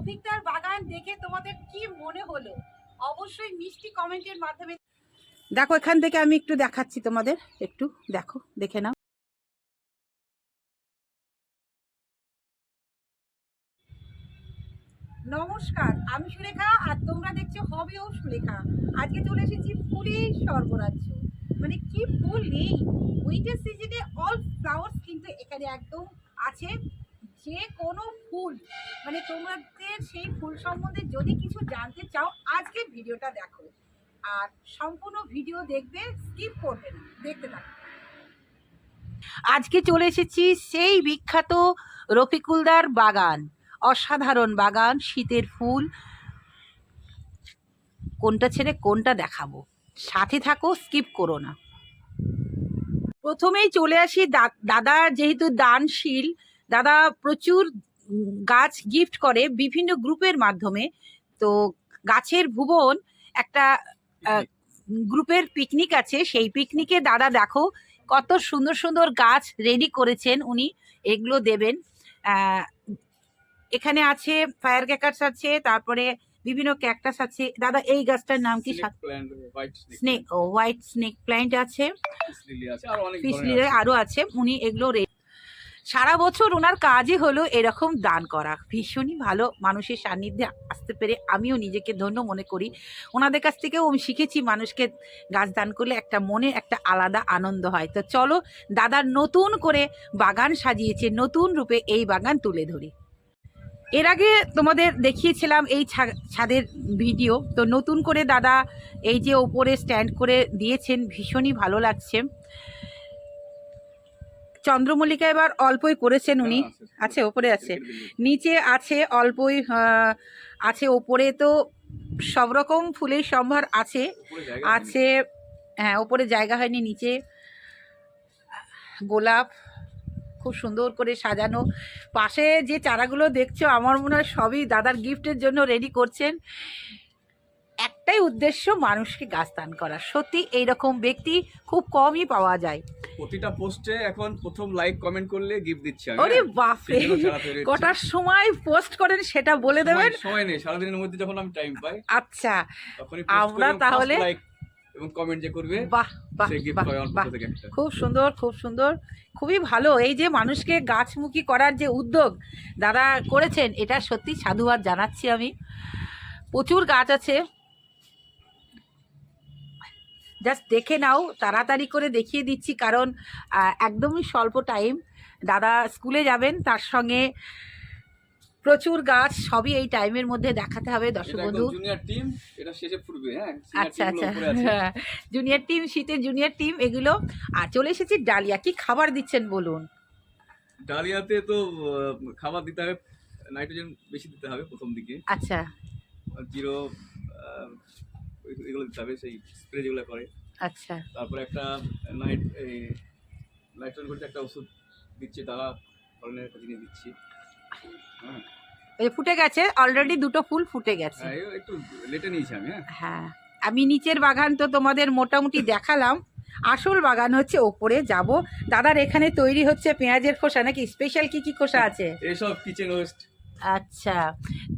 রফিকদার বাগান দেখে তোমাদের কি মনে হলো? অবশ্যই মিষ্টি কমেন্টের মাধ্যমে দেখো এখান থেকে আমি একটু দেখাচ্ছি তোমাদের। একটু দেখো দেখে নাও। নমস্কার আমি সুলেখা আর তোমরা দেখছ হবেও সুলেখা। আজকে চলে এসেছি ফুলের স্বর্গরাজ্য। মানে কি ফুল নেই? উইন্টার সিজনে অল ফ্লাওয়ার্স কিন্তু এখানে একদম আছে। যে কোনো ফুল মানে তোমাদের সেই ফুল সম্বন্ধে যদি কিছু জানতে চাও আজকে ভিডিওটা দেখো। আর সম্পূর্ণ ভিডিও দেখবে স্কিপ করবে না, দেখতে থাকো। আজকে চলে এসেছি সেই বিখ্যাত রফিকুলদার বাগান, অসাধারণ বাগান, শীতের ফুল। কোনটা ছেড়ে কোনটা দেখাবো? সাথে থাকো স্কিপ করো না। প্রথমেই চলে আসি দাদা যেহেতু দানশীল দাদা প্রচুর গাছ গিফট করে বিভিন্ন গ্রুপের মাধ্যমে। তো গাছের ভুবন একটা গ্রুপের পিকনিক আছে। সেই পিকনিকে দাদা দেখো কত সুন্দর সুন্দর গাছ রেডি করেছেন উনি। এগুলো দেবেন। আহ, এখানে আছে ফায়ার ক্যাকার্স আছে তারপরে বিভিন্ন ক্যাকটাস আছে। দাদা এই গাছটার নাম কি? স্নেক ও হোয়াইট স্নেক প্ল্যান্ট আছে। আরও আছে। উনি এগুলো সারা বছর ওনার কাজই হলো এরকম দান করা। ভীষণই ভালো মানুষের সান্নিধ্যে আসতে পেরে আমিও নিজেকে ধন্য মনে করি। ওনাদের কাছ থেকেও আমি শিখেছি মানুষকে গাছ দান করলে একটা মনে একটা আলাদা আনন্দ হয়। তো চলো দাদার নতুন করে বাগান সাজিয়েছে, নতুন রূপে এই বাগান তুলে ধরি। এর আগে তোমাদের দেখিয়েছিলাম এই ছাদের ভিডিও। তো নতুন করে দাদা এই যে ওপরে স্ট্যান্ড করে দিয়েছেন, ভীষণই ভালো লাগছে। চন্দ্রমল্লিকা এবার অল্পই করেছেন উনি। আছে ওপরে আছে। নিচে আছে অল্পই আছে ওপরে তো সব রকম ফুলের সম্ভার আছে। আছে হ্যাঁ ওপরে জায়গা হয়নি নিচে গোলাপ খুব সুন্দর করে সাজানো। পাশে যে চারাগুলো দেখছ আমার মনে হয় সবই দাদার গিফটের জন্য রেডি করছেন। একটাই উদ্দেশ্য মানুষকে গাছ দান করা। সত্যি এইরকম ব্যক্তি খুব কমই পাওয়া যায়। প্রতিটা পোস্টে এখন প্রথম লাইক কমেন্ট করলে গিফট দিচ্ছি আমি ওরে হ্যাঁ? বাপরে। কটার সময় পোস্ট করেন সেটা বলে দেবেন? সময়- নেই সারাদিনের মধ্যে যখন আমি টাইম পাই আচ্ছা আমরা তাহলে- এবং কমেন্ট যে করবে বাহ বাহ বাহ খুব সুন্দর খুব সুন্দর। খুবই ভালো। এই যে মানুষকে গাছমুখী করার যে উদ্যোগ দাদা করেছেন এটা সত্যি সাধুবাদ জানাচ্ছি আমি। প্রচুর গাছ আছে। জাস্ট দেখে নাও তাড়াতাড়ি করে দেখিয়ে দিচ্ছি কারণ একদমই স্বল্প টাইম দাদা স্কুলে যাবেন তার সঙ্গে প্রচুর গাছ সবই এই টাইমের মধ্যে দেখাতে হবে দর্শক বন্ধু। জুনিয়র টিম এটা শেষে ফুটবে হ্যাঁ? আচ্ছা আচ্ছা। জুনিয়র টিম শীতের জুনিয়র টিম এগুলো। আর চলে এসেছি ডালিয়া কি খাবার দিচ্ছেন বলুন? ডালিয়াতে তো খাবার দিতে হবে নাইট্রোজেন বেশি দিতে হবে প্রথম দিকে। আচ্ছা। জিরো এগুলো দিতে হবে সেই স্প্রে যেগুলো করে। আচ্ছা। তারপরে একটা নাইট নাইট্রোজেন করতে একটা ওষুধ দিচ্ছে তারা ধরনের একটা জিনিস দিচ্ছি। হ্যাঁ। এই ফুটে গেছে অলরেডি দুটো ফুল ফুটে গেছে। হ্যাঁ, একটু লেটে নিয়েছি আমি হ্যাঁ। হ্যাঁ আমি নিচের বাগান তো তোমাদের মোটামুটি দেখালাম। আসল বাগান হচ্ছে ওপরে যাব। দাদার এখানে তৈরি হচ্ছে পেঁয়াজের খোসা নাকি স্পেশাল কি কি খোসা আছে? এইসব কিচেন ওয়েস্ট আচ্ছা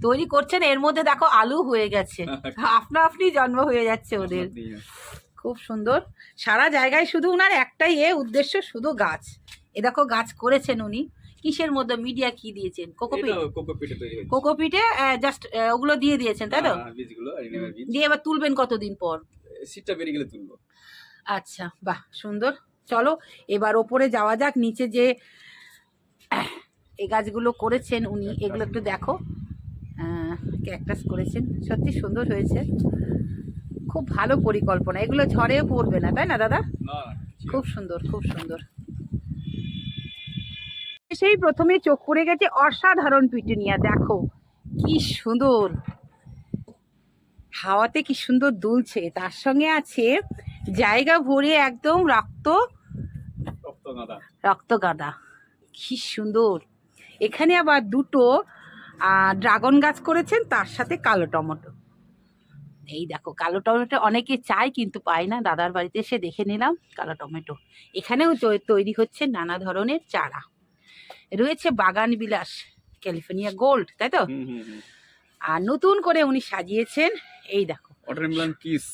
তৈরি করছেন এর মধ্যে দেখো আলু হয়ে গেছে। আপনা আপনি জন্ম হয়ে যাচ্ছে ওদের। খুব সুন্দর। সারা জায়গায় শুধু উনার একটাই এ উদ্দেশ্য শুধু গাছ। এ দেখো গাছ করেছেন উনি। কিসের মধ্যে? মিডিয়া কি দিয়েছেন? কোকোপিট কোকোপিটে কোকোপিটে জাস্ট ওগুলো দিয়ে দিয়েছেন তাই তো? হ্যাঁ, বীজ। দিয়ে এবার তুলবেন কতদিন পর? সিটটা বেরিয়ে গেলে তুলবো। আচ্ছা বাহ সুন্দর। চলো এবার ওপরে যাওয়া যাক নিচে যে এই গাছগুলো করেছেন উনি এগুলো একটু দেখো। ক্যাকটাস করেছেন। সত্যি সুন্দর হয়েছে। খুব ভালো পরিকল্পনা। এগুলো ঝড়েও পড়বে না তাই না দাদা? খুব সুন্দর খুব সুন্দর। সেই প্রথমে চোখ পড়ে গেছে অসাধারণ পিটুনিয়া দেখো। কি সুন্দর। হাওয়াতে কি সুন্দর দুলছে। তার সঙ্গে আছে জায়গা ভরে একদম রক্ত রক্ত গাঁদা কি সুন্দর। এখানে আবার দুটো ড্রাগন গাছ করেছেন তার সাথে কালো টমেটো। এই দেখো কালো টমেটো অনেকে চায় কিন্তু পায় না। দাদার বাড়িতে এসে দেখে নিলাম কালো টমেটো। এখানেও তৈরি হচ্ছে নানা ধরনের চারা। রয়েছে বাগান বিলাস ক্যালিফোর্নিয়া গোল্ড তাই তো? আর নতুন করে উনি সাজিয়েছেন এই দেখো। কিস।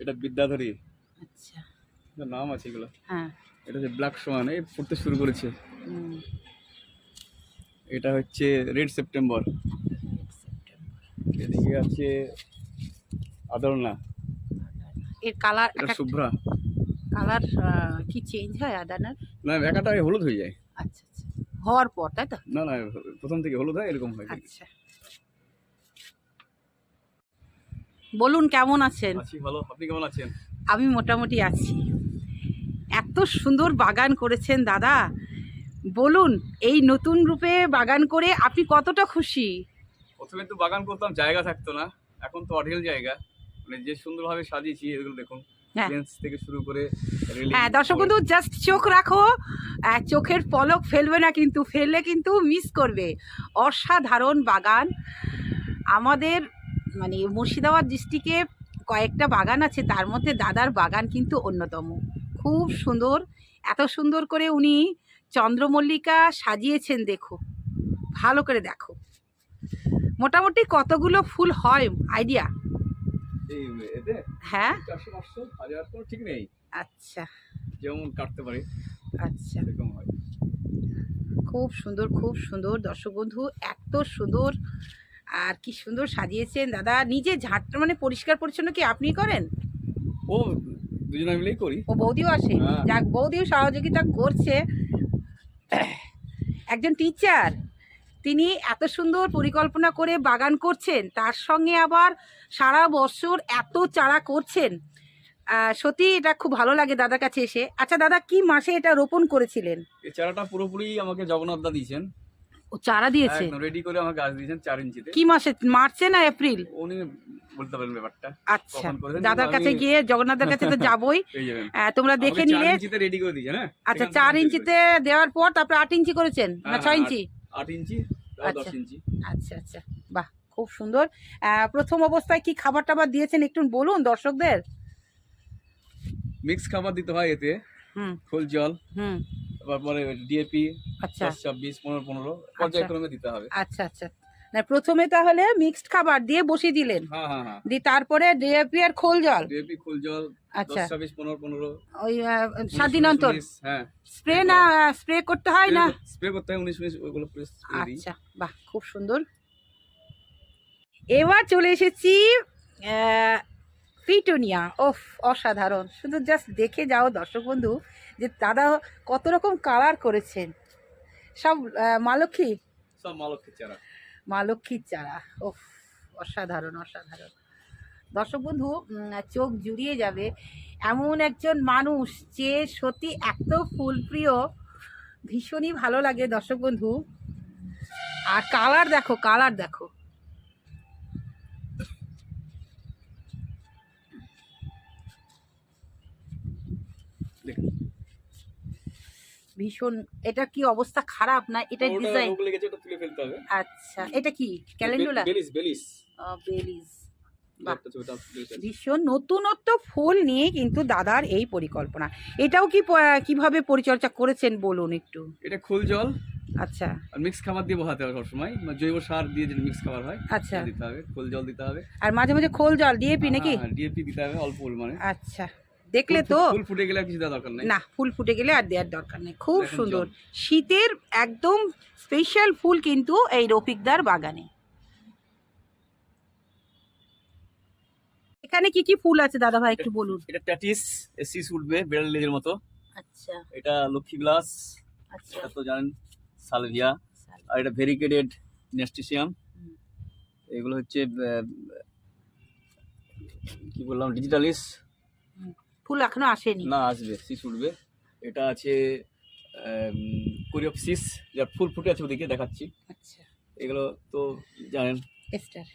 এটা বিদ্যাধরী। আচ্ছা। নাম আছে এগুলো। হ্যাঁ। এটা হচ্ছে ব্ল্যাক সোয়ান এই পড়তে শুরু করেছে। এটা হচ্ছে রেড সেপ্টেম্বর এদিকে আছে আদরনা এর কালার এটা শুভ্রা কালার কি চেঞ্জ হয় আদানার না একাটা হলুদ হয়ে যায়। আচ্ছা আচ্ছা। হওয়ার পর তাই তো? না না প্রথম থেকে হলুদ হয় এরকম হয়। আচ্ছা। বলুন কেমন আছেন? আছি ভালো আপনি কেমন আছেন? আমি মোটামুটি আছি। এত সুন্দর বাগান করেছেন দাদা। বলুন এই নতুন রূপে বাগান করে আপনি কতটা খুশি? প্রথমে তো বাগান করতাম জায়গা থাকতো না। এখন তো অঢেল জায়গা। মানে যে সুন্দরভাবে সাজিয়েছি এগুলো দেখুন হ্যাঁ। থেকে শুরু করে হ্যাঁ দর্শক বন্ধু জাস্ট চোখ রাখো। চোখের পলক ফেলবে না কিন্তু ফেললে কিন্তু মিস করবে। অসাধারণ বাগান। আমাদের মানে মুর্শিদাবাদ ডিস্ট্রিক্টে কয়েকটা বাগান আছে তার মধ্যে দাদার বাগান কিন্তু অন্যতম। খুব সুন্দর। এত সুন্দর করে উনি চন্দ্রমল্লিকা সাজিয়েছেন দেখো। ভালো করে দেখো। মোটামুটি কতগুলো ফুল হয় আইডিয়া হ্যাঁ? ঠিক নেই। আচ্ছা। যেমন কাটতে পারি আচ্ছা। হয়। খুব সুন্দর খুব সুন্দর। দর্শক বন্ধু এত সুন্দর। আর কি সুন্দর সাজিয়েছেন। দাদা নিজে ঝাঁটটা মানে পরিষ্কার পরিচ্ছন্ন কি আপনি করেন? ও দুজনে মিলেই করি। ও বৌদিও আসে? হ্যাঁ। যাক বৌদিও সহযোগিতা করছে। একজন টিচার তিনি এত সুন্দর পরিকল্পনা করে বাগান করছেন তার সঙ্গে আবার সারা বছর এত চারা করছেন। সত্যি এটা খুব ভালো লাগে দাদার কাছে এসে। আচ্ছা দাদা কি মাসে এটা রোপণ করেছিলেন? এই চারাটা পুরোপুরি আমাকে জগন্নাথ দা দিয়েছেন। ও চারা দিয়েছে? রেডি করে আমাকে গাছ দিয়েছেন চার ইঞ্চিতে। কি মাসে? মার্চে না এপ্রিল? উনি বলতে পারেন ব্যাপারটা। আচ্ছা দাদার কাছে গিয়ে জগন্নাথের কাছে তো যাবই। তোমরা দেখে নিলে রেডি করে দিয়েছেন আচ্ছা চার ইঞ্চিতে দেওয়ার পর তারপরে আট ইঞ্চি করেছেন না হ্যাঁ, ছয় ইঞ্চি? আট ইঞ্চি আচ্ছা। আচ্ছা আচ্ছা বাহ খুব সুন্দর। প্রথম অবস্থায় কি খাবার টাবার দিয়েছেন একটু বলুন দর্শকদের? মিক্স খাবার দিতে হয় এতে ফুল জল হুম। তারপরে ডিএপি আচ্ছা। ছাব্বিশ পনেরো পনেরো পর্যায়ক্রমে দিতে হবে। আচ্ছা আচ্ছা। না প্রথমে তাহলে মিক্সড খাবার দিয়ে বসিয়ে দিলেন। হ্যাঁ হ্যাঁ হ্যাঁ। দিয়ে তারপরে ডিএপি আর খোল জল। ডিএপি ফুল জল আচ্ছা। ওই সাত দিন অন্তর হ্যাঁ। স্প্রে না স্প্রে করতে হয় না? স্প্রে করতে হয় উনিশ উনিশ ওইগুলো আচ্ছা বাহ খুব সুন্দর। এবার চলে এসেছি পিটুনিয়া। ওফ অসাধারণ। শুধু জাস্ট দেখে যাও দর্শক বন্ধু যে দাদা কত রকম কালার করেছেন। সব আহ, মা লক্ষ্মী সব মালক্ষের চারা মা লক্ষ্মীর চারা। ও অসাধারণ অসাধারণ। দর্শক বন্ধু চোখ জুড়িয়ে যাবে এমন একজন মানুষ যে সত্যি এত ফুলপ্রিয়। ভীষণই ভালো লাগে দর্শক বন্ধু। আর কালার দেখো কালার দেখো দেখুন ভীষণ এটা কি অবস্থা খারাপ না এটা ডিজাইন তুলে ফেলতে হবে। আচ্ছা এটা কি ক্যালেন্ডুলা? বেলিস বেলিস হবে। ভীষণ নতুনত্ব ফুল নিয়ে কিন্তু দাদার এই পরিকল্পনা। এটাও কি কীভাবে পরিচর্যা করেছেন বলুন একটু? এটা খোল জল আচ্ছা। আর মিক্স খাবার দিয়ে বসাতে হবে সবসময়। মানে জৈব সার দিয়ে যেটা মিক্স খাবার হয় আচ্ছা। দিতে হবে খোল জল দিতে হবে। আর মাঝে মাঝে খোল জল ডিএপি নাকি? ডিএপি দিতে হবে অল্প পরিমাণে। আচ্ছা। দেখলে তো ফুল ফুটে গেলে আর কিছু দেওয়ার দরকার নেই? না ফুল ফুটে গেলে আর দেওয়ার দরকার নেই। খুব সুন্দর। শীতের একদম স্পেশাল ফুল কিন্তু এই রফিকদার বাগানে। এখানে কি কি ফুল আছে দাদা ভাই একটু বলুন? এটা ট্যাটিস সিস উঠবে বেড়াল লেজের মতো। আচ্ছা। এটা লক্ষ্মী গ্লাস আচ্ছা। এটা তো জানেন সালভিয়া। আর এটা ভেরিকেটেড নেস্টিসিয়াম। এগুলো হচ্ছে কি বললাম ডিজিটালিস। ফুল এখনও আসেনি। না আসবে সিস উঠবে। এটা আছে কোরিওপসিস যার ফুল ফুটে আছে ওদিকে দেখাচ্ছি। আচ্ছা। এগুলো তো জানেন। এস্টার।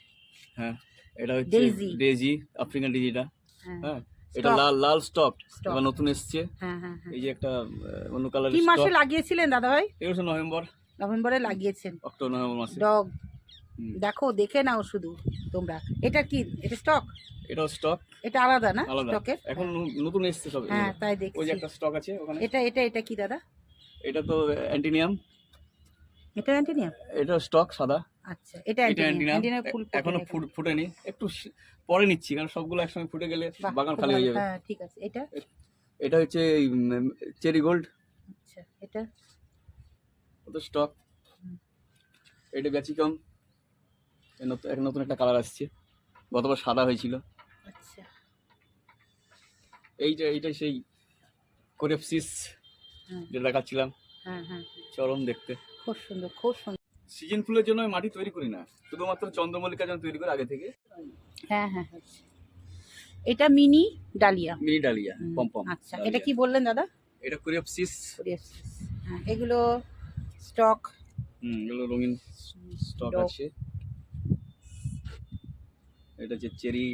হ্যাঁ এটা হচ্ছে। ডেজি আফ্রিকান ডেজিটা হ্যাঁ। হ্যাঁ এটা লাল লাল স্টক Stock। এবার নতুন এসছে। হ্যাঁ হ্যাঁ এই যে একটা অন্য কালার কি মাসে লাগিয়েছিলেন দাদা ভাই হচ্ছে নভেম্বর। নভেম্বরে লাগিয়েছেন। অক্টোবর নভেম্বর মাসে। ডগ। দেখো দেখে নাও শুধু তোমরা। এটা কি? এটা স্টক এটা স্টক এটা আলাদা না স্টকের এখন নতুন এসছে সব। হ্যাঁ তাই তাই ওই যে একটা স্টক আছে ওখানে। এটা এটা এটা কি দাদা? এটা তো অ্যান্টিনিয়াম। এটা অ্যান্টিনিয়াম? এটা স্টক সাদা। আচ্ছা এটা অ্যান্টিনিয়াম। অ্যান্টিনিয়াম। ফুল এখনও ফুট ফুটেনি। একটু পরে নিচ্ছি কারণ সবগুলো একসঙ্গে ফুটে গেলে বাগান খালি হয়ে যাবে। হ্যাঁ ঠিক আছে। এটা? এটা হচ্ছে চেরি গোল্ড। আচ্ছা এটা? ওটা স্টক এটা ব্যাচিকম নতুন এক নতুন একটা কালার আসছে। গতবার সাদা হয়েছিল। আচ্ছা। এইটা এইটা সেই কোরেপসিস যেটা দেখাচ্ছিলাম। হ্যাঁ হ্যাঁ চরম দেখতে। খুব সুন্দর খুব সুন্দর সিজন ফুলের জন্য আমি মাটি তৈরি করি না। শুধুমাত্র চন্দ্রমল্লিকার জন্য তৈরি করি আগে থেকে। হ্যাঁ হ্যাঁ হ্যাঁ। এটা mini dahlia. Mini dahlia pompom আচ্ছা এটা কি বললেন দাদা? এটা কোরিয়াপসিস হ্যাঁ এগুলো স্টক হুম এগুলো রঙিন স্টক আছে। এটা হচ্ছে চেরি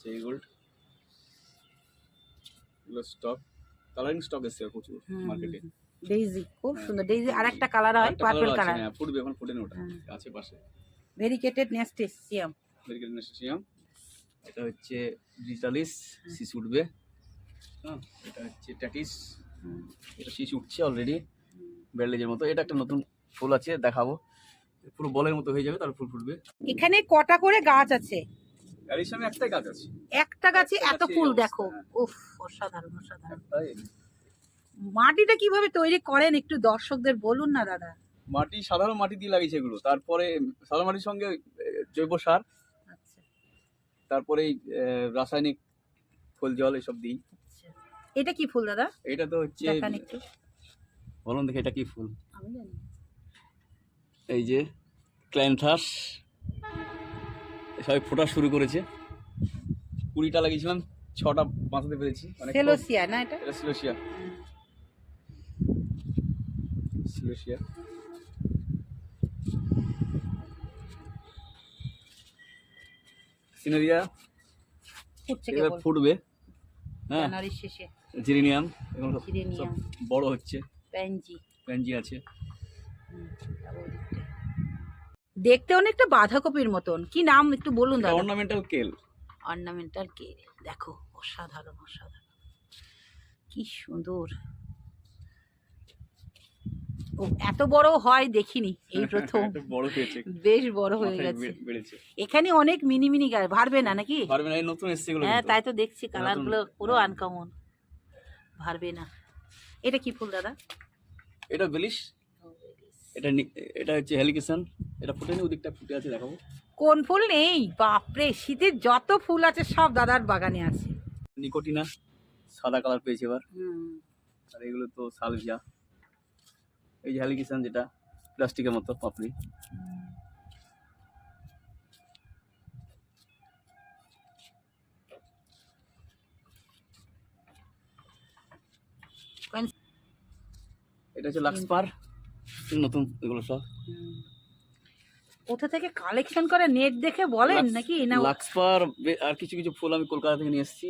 চেরি গোল্ড। এগুলো স্টক কালারিং স্টক এসছে প্রচুর মার্কেটে ডেইজি খুব সুন্দর। ডেইজি আর একটা কালার হয় পার্পল কালার হ্যাঁ ফুটবে এখন ফুটেনি ওটা। হ্যাঁ। আছে পাশে ভেরিকেটেড নেস্টেসিয়াম মেডিকেল নেসেসিয়াম এটা হচ্ছে ডিজিটালিস শীষ উঠবে। হ্যাঁ এটা হচ্ছে ট্যাটিস এটা শীষ উঠছে অলরেডি ব্যান্ডেজের মতো। এটা একটা নতুন ফুল আছে দেখাবো। পুরো বলের মতো হয়ে যাবে তারপর ফুল ফুটবে। এখানে কটা করে গাছ আছে? এই সময় একটাই গাছ আছে। একটা গাছে এত ফুল দেখো। হ্যাঁ। উফ অসাধারণ অসাধারণ। মাটিটা কীভাবে তৈরি করেন একটু দর্শকদের বলুন না দাদা। মাটি সাধারণ মাটি দিয়ে লাগিয়েছে এগুলো। তারপরে সাধারণ মাটির সঙ্গে জৈব সার আচ্ছা। তারপরে এই, রাসায়নিক ফুল জল এসব দিই। আচ্ছা। এটা কি ফুল দাদা? এটা তো হচ্ছে বলুন দেখি এটা কি ফুল। আমি জানি। এই যে ক্ল্যান্থাস সবাই ফোটা শুরু করেছে। কুড়িটা লাগিয়েছিলাম ছটা বাঁচাতে পেরেছি। অনেক সেলোসিয়া না এটা? এটা সিলোসিয়া। সিলোসিয়া। সিনারিয়া। এবার ফুটবে। হ্যাঁ। শেষে। জিরিনিয়াম। সব- বড় হচ্ছে। প্যানজি। প্যানজি আছে। দেখতে অনেকটা বাঁধাকপির মতন। কি নাম একটু বলুন দাদা। অর্নামেন্টাল কেল। অর্নামেন্টাল কে দেখো অসাধারণ অসাধারণ। কি সুন্দর। ও এত বড় হয় দেখিনি এই প্রথম। বড় হয়েছে। বেশ বড় হয়ে গেছে। এখানে অনেক মিনি মিনি গাছ। ভারবে না নাকি? পারবে না এই নতুন এসছে এগুলো হ্যাঁ তাই তো দেখছি কালারগুলো পুরো। আনকমন ভারবে না। এটা কি ফুল দাদা? এটা বেলিশ? এটা এটা হচ্ছে হেলিকেশন এটা ফুটেনি ওদিকটা ফুটে আছে দেখাবো। কোন ফুল নেই? বাপরে শীতের যত ফুল আছে সব দাদার বাগানে আছে। নিকোটিনা সাদা কালার পেয়েছে এবার। আর এগুলো তো সালভিয়া। এই যে হেলিকেশন যেটা প্লাস্টিকের মতো পাপড়ি। এটা হচ্ছে লাক্সপার। নতুন এগুলো সব। কোথা থেকে কালেকশন করে? নেট দেখে বলেন নাকি? না লাক্সপার আর কিছু কিছু ফুল আমি কলকাতা থেকে নিয়ে এসেছি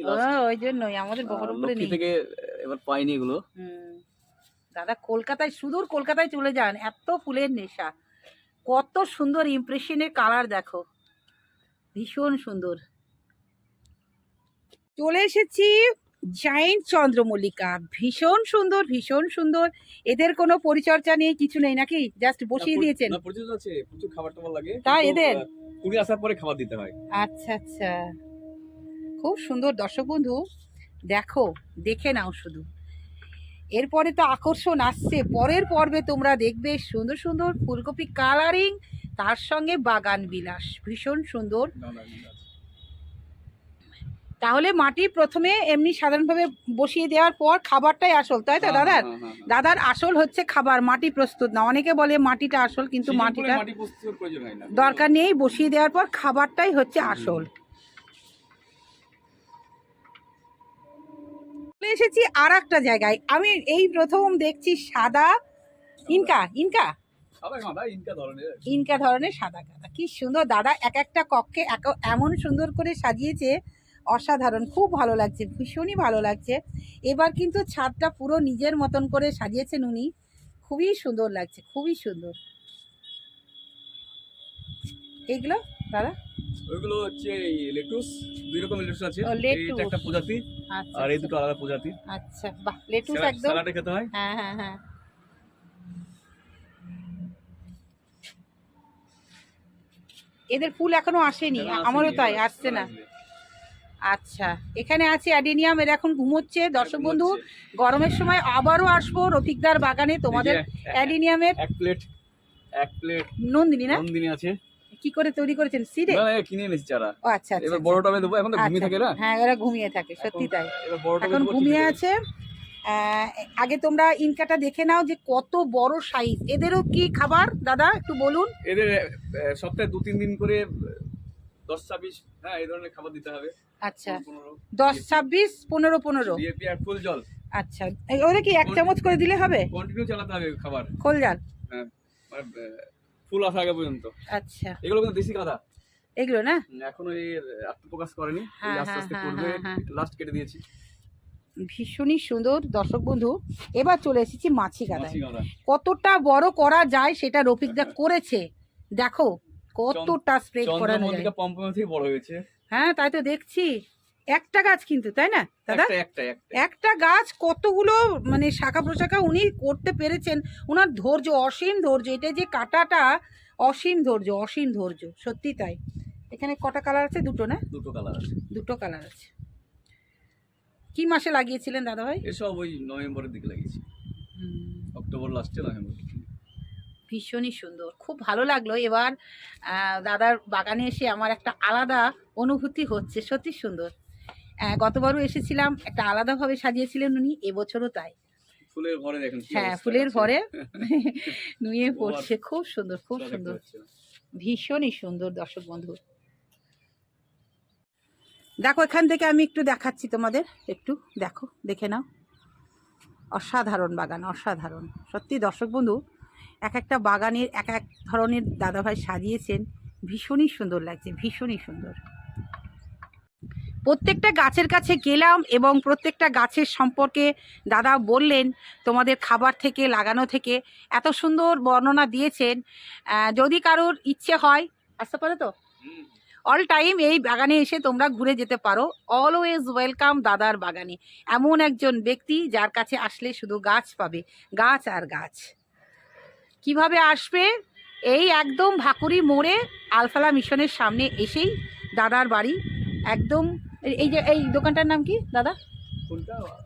ওই জন্যই আমাদের বহরমপুরে নেই। থেকে এবার পাইনি এগুলো। দাদা কলকাতায় সুদূর কলকাতায় চলে যান এত ফুলের নেশা। কত সুন্দর ইমপ্রেশনের কালার দেখো। ভীষণ সুন্দর। চলে এসেছি জায়েন্ট চন্দ্রমল্লিকা ভীষণ সুন্দর ভীষণ সুন্দর। এদের কোনো পরিচর্যা নিয়ে কিছু নেই নাকি? জাস্ট বসিয়ে দিয়েছেন। না প্রচুর আছে প্রচুর খাবার টাবার লাগে তাই এদের? কুড়ি আসার পরে খাবার দিতে হয়। আচ্ছা আচ্ছা। খুব সুন্দর। দর্শক বন্ধু দেখো দেখে নাও শুধু। এরপরে তো আকর্ষণ আসছে। পরের পর্বে তোমরা দেখবে সুন্দর সুন্দর ফুলকপি কালারিং তার সঙ্গে বাগান বিলাস। ভীষণ সুন্দর। তাহলে মাটি প্রথমে এমনি সাধারণভাবে বসিয়ে দেওয়ার পর খাবারটাই আসল তাই তো হ্যাঁ, দাদার? হ্যাঁ, হ্যাঁ। দাদার আসল হচ্ছে খাবার মাটি প্রস্তুত না। অনেকে বলে মাটিটা আসল কিন্তু মাটিটা দরকার নেই বসিয়ে দেওয়ার পর খাবারটাই হচ্ছে আসল। চলে এসেছি আর একটা জায়গায়। আমি এই প্রথম দেখছি সাদা ইনকা ইনকা? ইনকা ধরনের। সাদা কি সুন্দর দাদা এক একটা কক্ষে এমন সুন্দর করে সাজিয়েছে। অসাধারণ খুব ভালো লাগছে ভীষণই ভালো লাগছে। এবার কিন্তু ছাদটা পুরো নিজের মতন করে সাজিয়েছেন উনি। খুবই সুন্দর লাগছে খুবই সুন্দর। এইগুলো দাদা? ওইগুলো হচ্ছে লেটুস দুই রকমের লেটুস আছে। একটা প্রজাতি আচ্ছা আর এই দুটো আলাদা প্রজাতি আচ্ছা বাহ লেটুস একদম। খেতে হয়। হ্যাঁ হ্যাঁ হ্যাঁ। এদের ফুল এখনও আসেনি আমারও তাই আসছে না। আচ্ছা এখানে আছে অ্যাডেনিয়াম এর এখন ঘুমোচ্ছে। দর্শক বন্ধু গরমের সময় আবারও আসব রফিকদার বাগানে। তোমাদের অ্যাডেনিয়ামের এক প্লেট এক প্লেট নন্দিনী না? নন্দিনী আছে। কি করে তৈরি করেছেন? সিরে? না, না, কিনে এনেছি চারা। ও আচ্ছা আচ্ছা এবার আচ্ছা। বড় টবে দেবো। এখন তো ঘুমিয়ে আচ্ছা, থাকে না? হ্যাঁ এরা ঘুমিয়ে থাকে সত্যি তাই। এখন ঘুমিয়ে আছে? আগে তোমরা ইনকাটা দেখে নাও যে কত বড় সাইজ। এদেরও কি খাবার? দাদা একটু বলুন। এদের সপ্তাহে দু তিন দিন করে দশ ছাব্বিশ হ্যাঁ এই ধরনের খাবার দিতে হবে। আচ্ছা। দশ ছাব্বিশ পনেরো পনেরো। ফুল জল। আচ্ছা। ওদের কি এক চামচ করে দিলে হবে? কন্টিনিউ চালাতে হবে খাবার। খোল জাল। হ্যাঁ ফুল আসা আগে পর্যন্ত। আচ্ছা। এগুলো কিন্তু দেশি গাঁদা। এগুলো না? এখনও আত্মপ্রকাশ করেনি। আস্তে আস্তে হ্যাঁ, করবে। হ্যাঁ। লাস্ট কেটে দিয়েছি। ভীষণই সুন্দর। দর্শক বন্ধু এবার চলে এসেছি মাছি গাদায়। গাঁদা। কতটা বড় করা যায় সেটা রফিকদা করেছে। দেখো কতটা স্প্রেড করা যায়। পম্পম থেকে বড় হয়েছে। হ্যাঁ তাই তো দেখছি। একটা গাছ কিন্তু তাই না দাদা? একটা গাছ কতগুলো মানে শাখা প্রশাখা উনি করতে পেরেছেন। ওনার ধৈর্য অসীম ধৈর্য এটা যে কাটাটা অসীম ধৈর্য অসীম ধৈর্য সত্যি তাই। এখানে কটা কালার আছে? দুটো না? দুটো কালার আছে। দুটো কালার আছে। কি মাসে লাগিয়েছিলেন দাদা ভাই এসব ওই নভেম্বরের দিকে লাগিয়েছি। অক্টোবর লাস্টে নভেম্বর ভীষণই সুন্দর। খুব ভালো লাগল। এবার দাদার বাগানে এসে আমার একটা আলাদা অনুভূতি হচ্ছে। সত্যি সুন্দর। গতবারও এসেছিলাম একটা আলাদাভাবে সাজিয়েছিলেন উনি এবছরও তাই। ফুলের ঘরে দেখেন হ্যাঁ ফুলের। ঘরে নুয়ে পড়ছে। খুব সুন্দর খুব সুন্দর। ভীষণই সুন্দর দর্শক বন্ধু। দেখো এখান থেকে আমি একটু দেখাচ্ছি তোমাদের। একটু দেখো দেখে নাও। অসাধারণ বাগান অসাধারণ। সত্যি দর্শক বন্ধু এক একটা বাগানের এক এক ধরনের দাদাভাই সাজিয়েছেন। ভীষণই সুন্দর লাগছে, ভীষণই সুন্দর। প্রত্যেকটা গাছের কাছে গেলাম এবং প্রত্যেকটা গাছের সম্পর্কে দাদা বললেন, তোমাদের খাবার থেকে, লাগানো থেকে এত সুন্দর বর্ণনা দিয়েছেন। যদি কারোর ইচ্ছে হয়, আসতে পারে তো? অল টাইম এই বাগানে এসে তোমরা ঘুরে যেতে পারো। অলওয়েজ ওয়েলকাম দাদার বাগানে। এমন একজন ব্যক্তি যার কাছে আসলে শুধু গাছ পাবে, গাছ আর গাছ। কীভাবে আসবে? এই একদম ভাকুরি মোড়ে আলফালা মিশনের সামনে এসেই দাদার বাড়ি। একদম এই- যে এই দোকানটার নাম কি দাদা?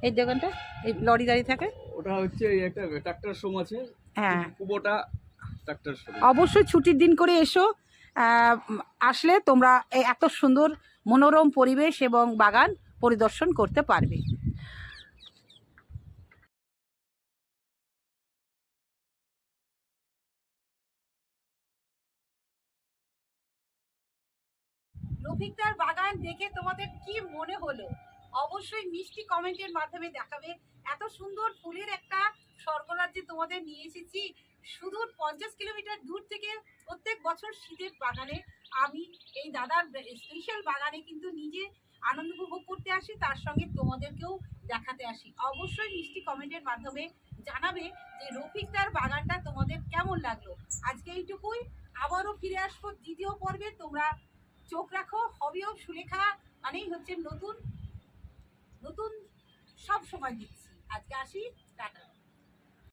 এই দোকানটা? এই লরি দাঁড়িয়ে থাকে? ওটা হচ্ছে একটা ট্রাক্টর শোম আছে। হ্যাঁ। কুবোটা ট্রাক্টর অবশ্যই ছুটির দিন করে এসো। আসলে তোমরা এত সুন্দর মনোরম পরিবেশ এবং বাগান পরিদর্শন করতে পারবে। রফিকদার বাগান দেখে তোমাদের কি মনে হলো? অবশ্যই মিষ্টি কমেন্টের মাধ্যমে দেখাবে। এত সুন্দর ফুলের একটা স্বর্গরাজ্যে তোমাদের নিয়ে এসেছি। সুদূর পঞ্চাশ কিলোমিটার দূর থেকে প্রত্যেক বছর শীতের বাগানে আমি এই দাদার স্পেশাল বাগানে কিন্তু নিজে আনন্দ উপভোগ করতে আসি, তার সঙ্গে তোমাদেরকেও দেখাতে আসি। অবশ্যই মিষ্টি কমেন্টের মাধ্যমে জানাবে যে রফিকদার বাগানটা তোমাদের কেমন লাগল। আজকে এইটুকুই। আবারও ফিরে আসব দ্বিতীয় পর্বে। তোমরা চোখ রাখো হবেও সুলেখা মানেই হচ্ছে নতুন নতুন সব সময় দিচ্ছি। আজকে আসি টাটা।